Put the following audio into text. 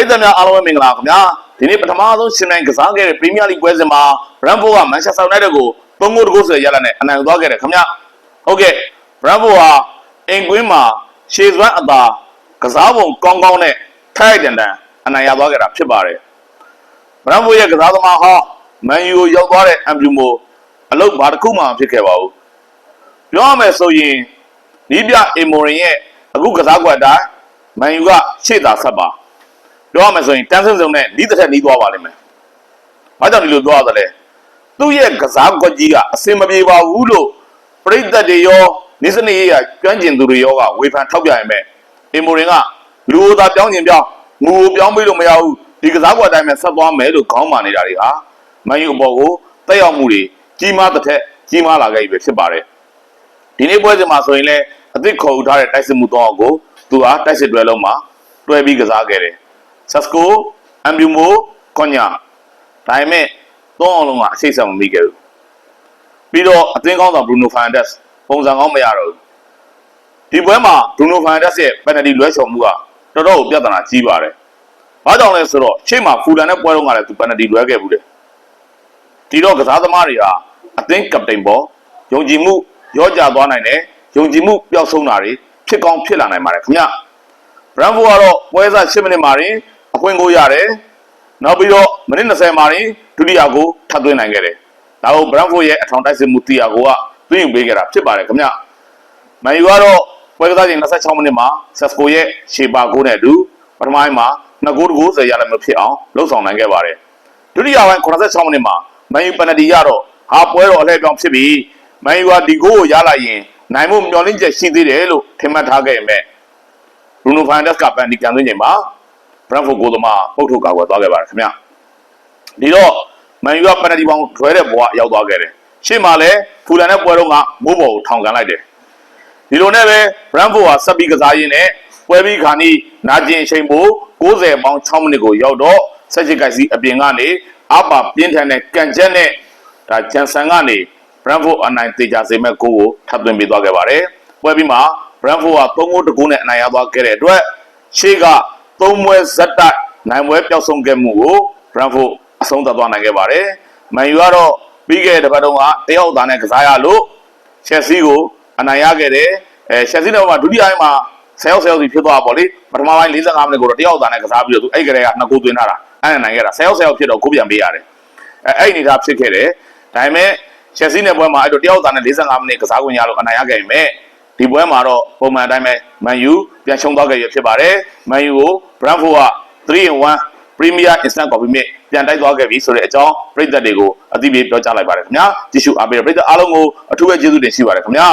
ရိသတ်များအားလုံးပဲမင်္ဂလာခင်ဗျာဒီနေ့ပထမဆုံးရှင်နိုင်ကစားခဲ့တဲ့ပရီးမီးယားလိပွဲစဉ်မှာဘရန်ဖိုးကမန်ချက်စတာယူနိုက်တက်ကို3ဂိုးတဂိုးဆိုရရလာနဲ့အနိုင်ယူသွားခဲ့တယ်ခင်ဗျာဟုတ်ကဲ့ဘရန်ဖိုးဟာအင်ကွင်းမှာရှေ့စွမ်းအသာကစားပုံကောင်းကောင်းနဲ့ထိုက်တန်တန်အနိုင်ရသွားခဲ့တာဖြစ်ပါတယ်ဘရန်ဖိုးရဲ့ကစားသမားဟာမန်ယူကိုရောက်သွားတဲ့အမ်ဘလူမိုအလုပ်ဘာတစ်ခုမှမဖြစ်ခဲ့ပါဘူးပြောရမယ်ဆိုရင်နီးပြအီမိုရင်ရဲ့အခုကစားကွက်အတိုင်းမန်ယူကရှေ့သာဆက်ပါ ပြောရမယ်ဆိုရင်တန်းစင်းစုံနဲ့နီးတစ်ထက်နီးသွားပါလိမ့်မယ်။ဘာကြောင့်ဒီလိုပြောရသလဲ။သူ့ရဲ့ကစားကွက်ကြီးကအစင်မပြေပါဘူးလို့ပြိတ္တတွေရောနေစနေရကျွမ်းကျင်သူတွေရောကဝေဖန်ထောက်ပြရင်ပဲအင်မိုရင်ကလူဦးသားပြောင်းကျင်ပြောင်းငူကိုပြောင်းပြီးလို့မရဘူးဒီကစားကွက်အတိုင်းပဲဆက်သွားမယ်လို့ခေါင်းမာနေတာတွေဟာမန်ယူအပေါ်ကိုတက်ရောက်မှုတွေကြီးမားတစ်ထက်ကြီးမားလာခဲ့ပြီဖြစ်ပါတယ်။ဒီနေ့ပွဲစဉ်မှာဆိုရင်လည်းအသစ်ခေါ်ယူထားတဲ့တိုက်စစ်မှုတော့ကိုသူဟာတိုက်စစ်တွဲလုံးမှာတွဲပြီးကစားခဲ့တယ်။ ဆက်စကိုအမ်ဘျူမိုကွန်ညာဒါပေမဲ့သုံးအောင်လုံးကအစိတ်ဆက်မမိခဲ့ဘူးပြီးတော့အသင်းကောင်းဆောင်ဘရူနိုဖန်ဒက်စ်ပုံစံကောင်းမရတော့ဘူးဒီပွဲမှာဘရူနိုဖန်ဒက်စ်ရဲ့ပယ်နယ်တီလွဲချော်မှုကတော်တော်ကိုပြဿနာကြီးပါတယ်ဘာကြောင့်လဲဆိုတော့ရှေ့မှာဖူလန်နဲ့ပွဲတော့ကလည်းသူပယ်နယ်တီလွဲခဲ့ဘူးတယ်ဒီတော့ကစားသမားတွေဟာအသင်းကပတိန်ပေါ်ယုံကြည်မှုရောကြသွားနိုင်တယ်ယုံကြည်မှုပျောက်ဆုံးတာတွေဖြစ်ကောင်းဖြစ်လာနိုင်ပါတယ်ခင်ဗျဘရန်ဖိုကတော့ပွဲစား10မိနစ်မှာရင် အခွင့်ကိုရတယ်။နောက်ပြီးတော့မိနစ်20မှာရင်ဒုတိယကိုထပ်သွင်းနိုင်ခဲ့တယ်။ဒါကိုဘရန်ဖိုရဲ့အထောင်တိုက်စစ်မှုတီယာကိုကသွင်းယူပေးခဲ့တာဖြစ်ပါတယ်ခင်ဗျ။မန်ယူကတော့ပွဲကစားချိန်26မိနစ်မှာဆက်စကိုရဲ့ရှေပါကိုနဲ့အတူပထမပိုင်းမှာ2ဂိုးတဂိုးစေရလည်းမဖြစ်အောင်လှုပ်ဆောင်နိုင်ခဲ့ပါတယ်။ဒုတိယပိုင်း86မိနစ်မှာမန်ယူပယ်နတီရတော့ဟာပွဲတော်အလှည့်ပြောင်းဖြစ်ပြီးမန်ယူကဒီဂိုးကိုရလာရင်နိုင်မှုမျှော်လင့်ချက်ရှိသေးတယ်လို့ထင်မှတ်ထားခဲ့ပေမဲ့ဘရူနိုဖန်ဒက်စ်ကပန်ဒီကန်သွင်းချိန်မှာ ဘရန်ဖို့ကိုသမားပုတ်ထုတ်ကာကွယ်သွားခဲ့ပါတယ်ခင်ဗျဒီတော့မန်ယူကပန်နတီပေါင်းထွဲတဲ့ဘဝရောက်သွားခဲ့တယ်ရှေ့မှာလည်းဖူလန်နဲ့ပွဲတော့ကမိုးပေါ်ကိုထောင်ကန်လိုက်တယ်ဒီလိုနဲ့ပဲဘရန်ဖို့ကဆက်ပြီးကစားရင်းနဲ့ပွဲပြီးခါနီးနာကျင်ချိန်ပို90ပေါင်း6မိနစ်ကိုရောက်တော့ဆက်ချစ်ကိုက်စီအပြင်ကနေအပါပြင်းထန်တဲ့ကန်ချက်နဲ့ဒါဂျန်ဆန်ကနေဘရန်ဖို့အနိုင်တေချာစေမဲ့ကိုကိုထပ်သွင်းပေးသွားခဲ့ပါတယ်ပွဲပြီးမှာဘရန်ဖိုက3ဂိုးတကူနဲ့အနိုင်ရသွားခဲ့တဲ့အတွက်ရှေ့က 3ပွဲဇက်တိုက်နိုင်ပွဲပျောက်ဆုံးခဲ့မှုကိုဘရန်ဖိုအဆုံးသတ်သွားနိုင်ခဲ့ပါတယ်။မန်ယူကတော့ပြီးခဲ့တဲ့တစ်ပတ်တုန်းကတယောက်သားနဲ့ကစားရလို့ချက်စီကိုအနိုင်ရခဲ့တယ်။အဲချက်စီတော့မှဒုတိယပိုင်းမှာဆယ်ယောက်ဆယ်ယောက်စီဖြစ်သွားပါလေပထမပိုင်း45မိနစ်ကိုတော့တယောက်သားနဲ့ကစားပြီးတော့သူအဲ့ကလေးကနှစ်ဂိုးသွင်းထားတာအဲ့ဒါနိုင်ခဲ့တာဆယ်ယောက်ဆယ်ယောက်ဖြစ်တော့ကိုပြန်ပေးရတယ်။အဲအဲ့အနေထားဖြစ်ခဲ့တယ်။ဒါပေမဲ့ချက်စီနဲ့ပွဲမှာအဲ့တော့တယောက်သားနဲ့45မိနစ်ကစားခွင့်ရလို့အနိုင်ရခဲ့ပေမဲ့ ဒီပွဲမှာတော့ပုံမှန်အတိုင်းပဲမန်ယူပြန်ရှုံးသွားခဲ့ရဖြစ်ပါတယ်မန်ယူကိုဘရန်ဖိုက3 in 1 Premier Instant Coffee မြစ်ပြန်တိုက်သွားခဲ့ပြီဆိုတဲ့အကြောင်းပြည်သက်တွေကိုအသိပေးပြောကြားလိုက်ပါတယ်ခင်ဗျာကြည့်ရှုအားပေးတဲ့ပြည်သက်အားလုံးကိုအထူးပဲကျေးဇူးတင်ရှိပါတယ်ခင်ဗျာ